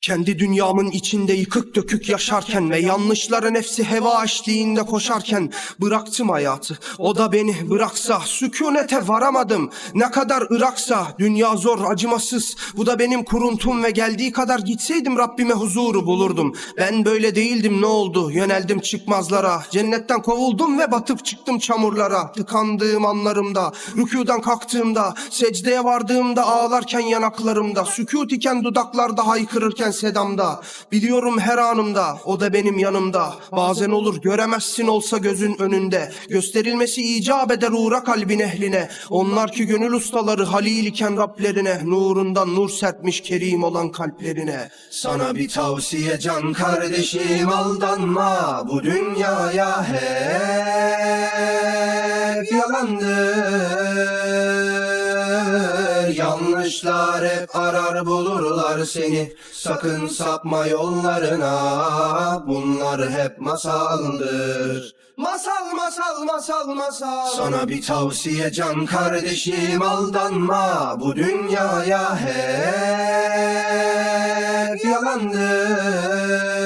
Kendi dünyamın içinde yıkık dökük yaşarken ve yanlışların hepsi heva eşliğinde koşarken bıraktım hayatı. O da beni bıraksa sükunete varamadım. Ne kadar ıraksa dünya zor acımasız. Bu da benim kuruntum ve geldiği kadar gitseydim Rabbime huzuru bulurdum. Ben böyle değildim ne oldu? Yöneldim çıkmazlara. Cennetten kovuldum ve batıp çıktım çamurlara. Tıkandığım anlarımda, rükudan kalktığımda, secdeye vardığımda ağlarken yanaklarımda, sükut iken dudaklarda haykırırken sedamda. Biliyorum her anımda, o da benim yanımda. Bazen olur göremezsin olsa gözün önünde. Gösterilmesi icap eder uğra kalbin ehline. Onlar ki gönül ustaları halil iken Rablerine. Nurundan nur serpmiş kerim olan kalplerine. Sana bir tavsiye can kardeşim aldanma Bu dünyaya hep yalandır Yanlışlar hep arar bulurlar seni. Sakın sapma yollarına Bunlar hep masaldır. Masal masal masal masal. Sana bir tavsiye can kardeşim aldanma. Bu dünyaya hep yalandır.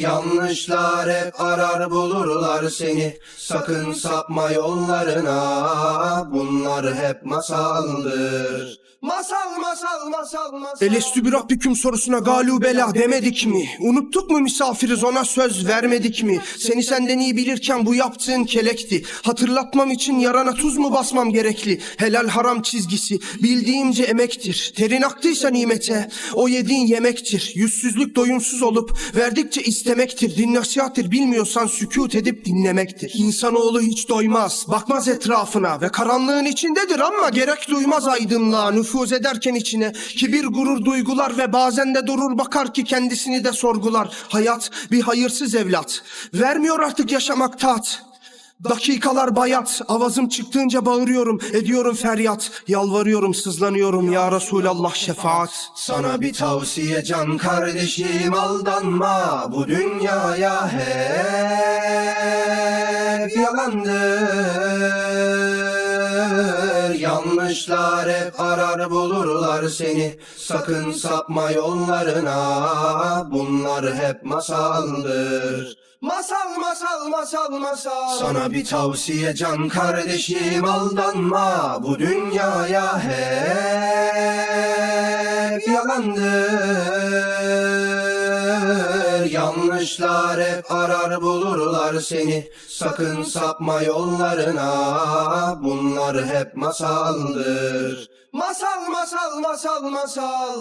Yanlışlar hep arar bulurlar seni. Sakın sapma yollarına Bunlar hep masaldır Masal masal masal masal. Elestü bir Rabbiküm sorusuna galubela demedik mi? Unuttuk mu misafiriz ona söz vermedik mi? Seni senden iyi bilirken bu yaptığın kelekti. Hatırlatmam için yarana tuz mu basmam gerekli? Helal haram çizgisi bildiğimce emektir. Terin aktıysa nimete o yediğin yemektir. Yüzsüzlük doyumsuz olup verdikçe istemektir. Din nasihattir bilmiyorsan sükut edip dinlemektir. İnsanoğlu hiç doymaz, bakmaz etrafına ve karanlığın içindedir ama gerek duymaz aydınlığa nüfuz ederken içine kibir gurur duygular ve bazen de durur bakar ki kendisini de sorgular. Hayat bir hayırsız evlat. Vermiyor artık yaşamak tat. Dakikalar bayat, avazım çıktığınca bağırıyorum, ediyorum feryat, yalvarıyorum, sızlanıyorum ya Resulallah şefaat. Sana bir tavsiye can kardeşim aldanma Bu dünyaya hep yalandır Yanlışlar hep arar bulurlar seni. Sakın sapma yollarına. Bunlar hep masaldır. Masal masal masal masal. Sana bir tavsiye can kardeşim aldanma. Bu dünyaya hep yalandır Yanlışlar hep arar bulurlar seni Sakın sapma yollarına Bunlar hep masaldır Masal masal masal masal.